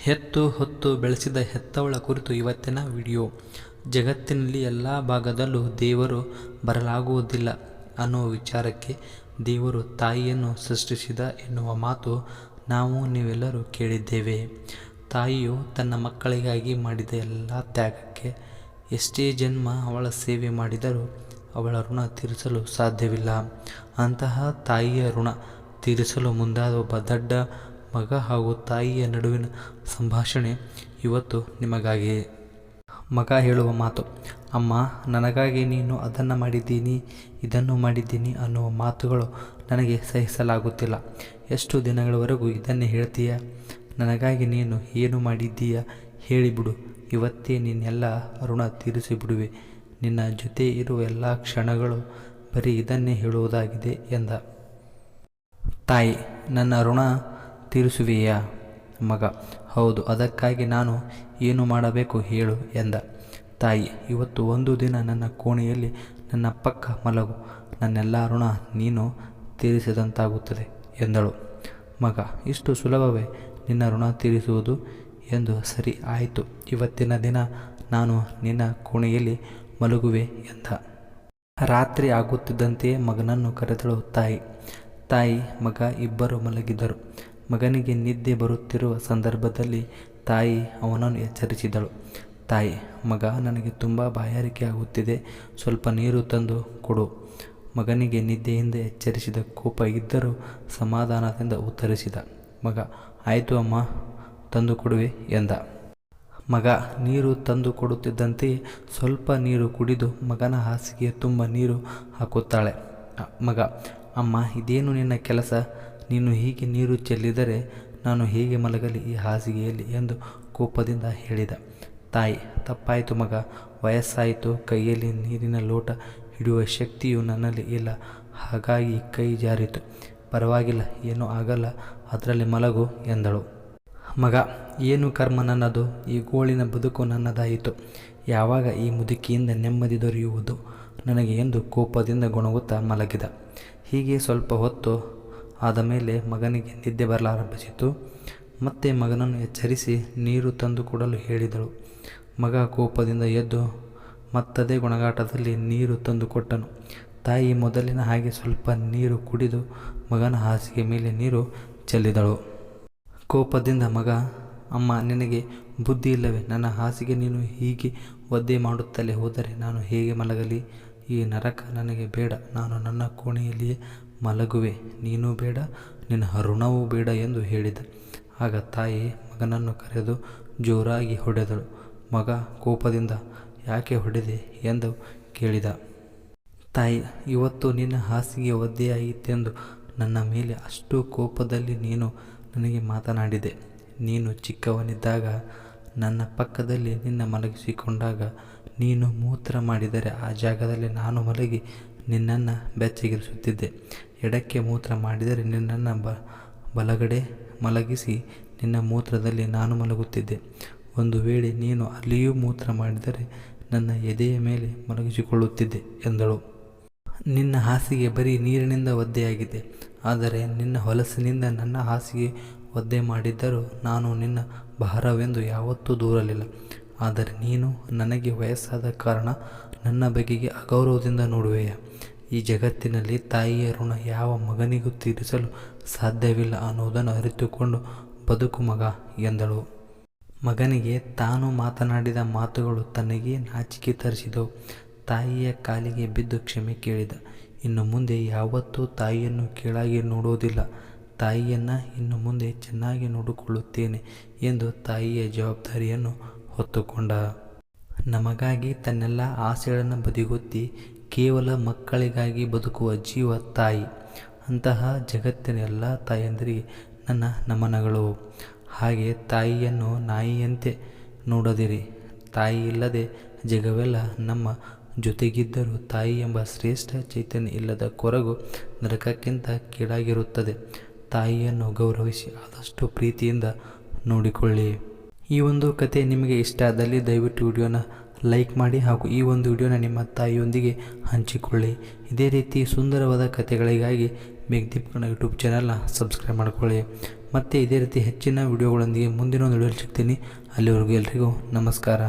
ಹೆತ್ತು ಹೊತ್ತು ಬೆಳೆಸಿದ ಹೆತ್ತವಳ ಕುರಿತು ಇವತ್ತಿನ ವಿಡಿಯೋ. ಜಗತ್ತಿನಲ್ಲಿ ಎಲ್ಲ ಭಾಗದಲ್ಲೂ ದೇವರು ಬರಲಾಗುವುದಿಲ್ಲ ಅನ್ನುವ ವಿಚಾರಕ್ಕೆ ದೇವರು ತಾಯಿಯನ್ನು ಸೃಷ್ಟಿಸಿದ ಎನ್ನುವ ಮಾತು ನಾವು ನೀವೆಲ್ಲರೂ ಕೇಳಿದ್ದೇವೆ. ತಾಯಿಯು ತನ್ನ ಮಕ್ಕಳಿಗಾಗಿ ಮಾಡಿದ ಎಲ್ಲ ತ್ಯಾಗಕ್ಕೆ ಎಷ್ಟೇ ಜನ್ಮ ಅವಳ ಸೇವೆ ಮಾಡಿದರೂ ಅವಳ ಋಣ ತೀರಿಸಲು ಸಾಧ್ಯವಿಲ್ಲ. ಅಂತಹ ತಾಯಿಯ ಋಣ ತೀರಿಸಲು ಮುಂದಾದ ಒಬ್ಬ ದಡ್ಡ ಮಗ ಹಾಗೂ ತಾಯಿಯ ನಡುವಿನ ಸಂಭಾಷಣೆ ಇವತ್ತು ನಿಮಗಾಗಿ ಮಗ ಹೇಳುವ ಮಾತು, ಅಮ್ಮ, ನನಗಾಗಿ ನೀನು ಅದನ್ನು ಮಾಡಿದ್ದೀನಿ, ಇದನ್ನು ಮಾಡಿದ್ದೀನಿ ಅನ್ನುವ ಮಾತುಗಳು ನನಗೆ ಸಹಿಸಲಾಗುತ್ತಿಲ್ಲ. ಎಷ್ಟು ದಿನಗಳವರೆಗೂ ಇದನ್ನೇ ಹೇಳ್ತೀಯ? ನನಗಾಗಿ ನೀನು ಏನು ಮಾಡಿದ್ದೀಯ? ಹೇಳಿಬಿಡು ಇವತ್ತೇ ನಿನ್ನೆಲ್ಲ ಋಣ ತೀರಿಸಿಬಿಡುವೆ. ನಿನ್ನ ಜೊತೆ ಇರುವ ಎಲ್ಲ ಕ್ಷಣಗಳು ಬರೀ ಇದನ್ನೇ ಹೇಳುವುದಾಗಿದೆ ಎಂದ. ತಾಯಿ, ನನ್ನ ಋಣ ತೀರಿಸುವೆಯಾ ಮಗ? ಹೌದು, ಅದಕ್ಕಾಗಿ ನಾನು ಏನು ಮಾಡಬೇಕು ಹೇಳು ಎಂದ. ತಾಯಿ, ಇವತ್ತು ಒಂದು ದಿನ ನನ್ನ ಕೋಣೆಯಲ್ಲಿ ನನ್ನ ಪಕ್ಕ ಮಲಗು. ನನ್ನೆಲ್ಲ ಋಣ ನೀನು ತೀರಿಸಿದಂತಾಗುತ್ತದೆ ಎಂದಳು. ಮಗ, ಇಷ್ಟು ಸುಲಭವೇ ನಿನ್ನ ಋಣ ತೀರಿಸುವುದು? ಎಂದು ಸರಿ, ಆಯಿತು. ಇವತ್ತಿನ ದಿನ ನಾನು ನಿನ್ನ ಕೋಣೆಯಲ್ಲಿ ಮಲಗುವೆ ಎಂದ. ರಾತ್ರಿ ಆಗುತ್ತಿದ್ದಂತೆಯೇ ಮಗನನ್ನು ಕರೆದಳು ತಾಯಿ. ತಾಯಿ, ಮಗ ಇಬ್ಬರು ಮಲಗಿದ್ದರು. ಮಗನಿಗೆ ನಿದ್ದೆ ಬರುತ್ತಿರುವ ಸಂದರ್ಭದಲ್ಲಿ ತಾಯಿ ಅವನನ್ನು ಎಚ್ಚರಿಸಿದಳು. ತಾಯಿ, ಮಗ ನನಗೆ ತುಂಬ ಬಾಯಾರಿಕೆ ಆಗುತ್ತಿದೆ. ಸ್ವಲ್ಪ ನೀರು ತಂದು ಕೊಡು ಮಗನಿಗೆ ನಿದ್ದೆಯಿಂದ ಎಚ್ಚರಿಸಿದ ಕೋಪ ಇದ್ದರೂ ಸಮಾಧಾನದಿಂದ ಉತ್ತರಿಸಿದ. ಮಗ, ಆಯಿತು ಅಮ್ಮ, ತಂದು ಕೊಡುವೆ ಎಂದ. ಮಗ, ನೀರು ತಂದು ಕೊಡುತ್ತಿದ್ದಂತೆಯೇ ಸ್ವಲ್ಪ ನೀರು ಕುಡಿದು ಮಗನ ಹಾಸಿಗೆ ತುಂಬ ನೀರು ಹಾಕುತ್ತಾಳೆ. ಮಗ, ಅಮ್ಮ, ಇದೇನು ನಿನ್ನ ಕೆಲಸ? ನೀನು ಹೀಗೆ ನೀರು ಚೆಲ್ಲಿದರೆ ನಾನು ಹೀಗೆ ಮಲಗಲಿ ಈ ಹಾಸಿಗೆಯಲ್ಲಿ ಎಂದು ಕೋಪದಿಂದ ಹೇಳಿದ. ತಾಯಿ, ತಪ್ಪಾಯಿತು ಮಗ, ವಯಸ್ಸಾಯಿತು, ಕೈಯಲ್ಲಿ ನೀರಿನ ಲೋಟ ಹಿಡಿಯುವ ಶಕ್ತಿಯು ನನ್ನಲ್ಲಿ ಇಲ್ಲ. ಹಾಗಾಗಿ ಕೈ ಜಾರಿತು. ಪರವಾಗಿಲ್ಲ, ಏನೂ ಆಗಲ್ಲ, ಅದರಲ್ಲಿ ಮಲಗು ಎಂದಳು. ಮಗ, ಏನು ಕರ್ಮ ನನ್ನದು? ಈ ಗೋಳಿನ ಬದುಕು ನನ್ನದಾಯಿತು. ಯಾವಾಗ ಈ ಮುದುಕಿಯಿಂದ ನೆಮ್ಮದಿ ದೊರೆಯುವುದು? ನನಗೆ ಎಂದು ಕೋಪದಿಂದ ಗುಣಗುತ್ತಾ ಮಲಗಿದ. ಹೀಗೆ ಸ್ವಲ್ಪ ಹೊತ್ತು ಆದ ಮೇಲೆ ಮಗನಿಗೆ ನಿದ್ದೆ ಬರಲಾರಂಭಿಸಿತು. ಮತ್ತೆ ಮಗನನ್ನು ಎಚ್ಚರಿಸಿ ನೀರು ತಂದು ಕೊಡಲು ಹೇಳಿದಳು. ಮಗ ಕೋಪದಿಂದ ಎದ್ದು ಮತ್ತದೇ ಗುಣಗಾಟದಲ್ಲಿ ನೀರು ತಂದು ಕೊಟ್ಟನು. ತಾಯಿ ಮೊದಲಿನ ಹಾಗೆ ಸ್ವಲ್ಪ ನೀರು ಕುಡಿದು ಮಗನ ಹಾಸಿಗೆ ಮೇಲೆ ನೀರು ಚೆಲ್ಲಿದಳು. ಕೋಪದಿಂದ ಮಗ, ಅಮ್ಮ, ನಿನಗೆ ಬುದ್ಧಿ ಇಲ್ಲವೇ? ನನ್ನ ಹಾಸಿಗೆ ನೀನು ಹೀಗೆ ಒದ್ದೆ ಮಾಡುತ್ತಲೇ ಹೋದರೆ ನಾನು ಹೇಗೆ ಮಲಗಲಿ? ಈ ನರಕ ನನಗೆ ಬೇಡ. ನಾನು ನನ್ನ ಕೋಣೆಯಲ್ಲಿಯೇ ಮಲಗುವೆ, ನೀನು ಬೇಡ, ನಿನ್ನ ಋಣವೂ ಬೇಡ ಎಂದು ಹೇಳಿದ. ಆಗ ತಾಯಿ ಮಗನನ್ನು ಕರೆದು ಜೋರಾಗಿ ಹೊಡೆದಳು. ಮಗ ಕೋಪದಿಂದ, ಯಾಕೆ ಹೊಡೆದೆ? ಎಂದು ಕೇಳಿದ. ತಾಯಿ, ಇವತ್ತು ನಿನ್ನ ಹಾಸಿಗೆ ಒದ್ದೆಯಾಗಿತ್ತೆಂದು ನನ್ನ ಮೇಲೆ ಅಷ್ಟು ಕೋಪದಲ್ಲಿ ನೀನು ನನಗೆ ಮಾತನಾಡಿದೆ. ನೀನು ಚಿಕ್ಕವನಿದ್ದಾಗ, ನನ್ನ ಪಕ್ಕದಲ್ಲಿ ನಿನ್ನ ಮಲಗಿಸಿಕೊಂಡಾಗ ನೀನು ಮೂತ್ರ ಮಾಡಿದರೆ ಆ ಜಾಗದಲ್ಲಿ ನಾನು ಮಲಗಿ ನಿನ್ನನ್ನು ಬೆಚ್ಚಗಿರಿಸುತ್ತಿದ್ದೆ. ಎಡಕ್ಕೆ ಮೂತ್ರ ಮಾಡಿದರೆ ನಿನ್ನನ್ನು ಬ, ಬಲಗಡೆ ಮಲಗಿಸಿ ನಿನ್ನ ಮೂತ್ರದಲ್ಲಿ ನಾನು ಮಲಗುತ್ತಿದ್ದೆ. ಒಂದು ವೇಳೆ ನೀನು ಅಲ್ಲಿಯೂ ಮೂತ್ರ ಮಾಡಿದರೆ ನನ್ನ ಎದೆಯ ಮೇಲೆ ಮಲಗಿಸಿಕೊಳ್ಳುತ್ತಿದ್ದೆ ಎಂದಳು. ನಿನ್ನ ಹಾಸಿಗೆ ಬರೀ ನೀರಿನಿಂದ ಒದ್ದೆಯಾಗಿದೆ. ಆದರೆ ನಿನ್ನ ಹೊಲಸಿನಿಂದ ನನ್ನ ಹಾಸಿಗೆ ಒದ್ದೆ ಮಾಡಿದ್ದರೂ ನಾನು ನಿನ್ನ ಭಾರವೆಂದು ಯಾವತ್ತೂ ದೂರಲಿಲ್ಲ. ಆದರೆ ನೀನು ನನಗೆ ವಯಸ್ಸಾದ ಕಾರಣ ನನ್ನ ಬಗೆಗೆ ಅಗೌರವದಿಂದ ನೋಡುವೆಯ? ಈ ಜಗತ್ತಿನಲ್ಲಿ ತಾಯಿಯ ಋಣ ಯಾವ ಮಗನಿಗೂ ತೀರಿಸಲು ಸಾಧ್ಯವಿಲ್ಲ ಅನ್ನುವುದನ್ನು ಅರಿತುಕೊಂಡು ಬದುಕು ಮಗ ಎಂದಳು. ಮಗನಿಗೆ ತಾನು ಮಾತನಾಡಿದ ಮಾತುಗಳು ತನಗೆ ನಾಚಿಕೆ ತರಿಸಿದವು. ತಾಯಿಯ ಕಾಲಿಗೆ ಬಿದ್ದು ಕ್ಷಮೆ ಕೇಳಿದ. ಇನ್ನು ಮುಂದೆ ಯಾವತ್ತೂ ತಾಯಿಯನ್ನು ಕೀಳಾಗಿ ನೋಡುವುದಿಲ್ಲ. ತಾಯಿಯನ್ನು ಇನ್ನು ಮುಂದೆ ಚೆನ್ನಾಗಿ ನೋಡಿಕೊಳ್ಳುತ್ತೇನೆ ಎಂದು ತಾಯಿಯ ಜವಾಬ್ದಾರಿಯನ್ನು ಹೊತ್ತುಕೊಂಡ. ನಮಗಾಗಿ ತನ್ನೆಲ್ಲ ಆಸೆಗಳನ್ನು ಬದಿಗೊತ್ತಿ ಕೇವಲ ಮಕ್ಕಳಿಗಾಗಿ ಬದುಕುವ ಜೀವ ತಾಯಿ. ಅಂತಹ ಜಗತ್ತಿನ ಎಲ್ಲ ತಾಯಂದಿರಿಗೆ ನನ್ನ ನಮನಗಳು. ಹಾಗೆ ತಾಯಿಯನ್ನು ನಾಯಿಯಂತೆ ನೋಡದಿರಿ. ತಾಯಿ ಇಲ್ಲದೆ ಜಗವೆಲ್ಲ ನಮ್ಮ ಜೊತೆಗಿದ್ದರೂ ತಾಯಿ ಎಂಬ ಶ್ರೇಷ್ಠ ಚೈತನ್ಯ ಇಲ್ಲದ ಕೊರಗು ನರಕಕ್ಕಿಂತ ಕೀಡಾಗಿರುತ್ತದೆ. ತಾಯಿಯನ್ನು ಗೌರವಿಸಿ ಆದಷ್ಟು ಪ್ರೀತಿಯಿಂದ ನೋಡಿಕೊಳ್ಳಿ. ಈ ಒಂದು ಕತೆ ನಿಮಗೆ ಇಷ್ಟ ಆದಲ್ಲಿ ದಯವಿಟ್ಟು ವಿಡಿಯೋನ ಲೈಕ್ ಮಾಡಿ ಹಾಗೂ ಈ ಒಂದು ವಿಡಿಯೋನ ನಿಮ್ಮ ತಾಯಿಯೊಂದಿಗೆ ಹಂಚಿಕೊಳ್ಳಿ. ಇದೇ ರೀತಿ ಸುಂದರವಾದ ಕತೆಗಳಿಗಾಗಿ ಮೇಘದೀಪ್ ಕನ್ನಡ ಯೂಟ್ಯೂಬ್ ಚಾನಲ್ನ ಸಬ್ಸ್ಕ್ರೈಬ್ ಮಾಡಿಕೊಳ್ಳಿ. ಮತ್ತು ಇದೇ ರೀತಿ ಹೆಚ್ಚಿನ ವಿಡಿಯೋಗಳೊಂದಿಗೆ ಮುಂದಿನ ಒಂದು ವಿಡಿಯೋಲಿ ಸಿಗ್ತೀನಿ. ಅಲ್ಲಿವರೆಗೂ ಎಲ್ರಿಗೂ ನಮಸ್ಕಾರ.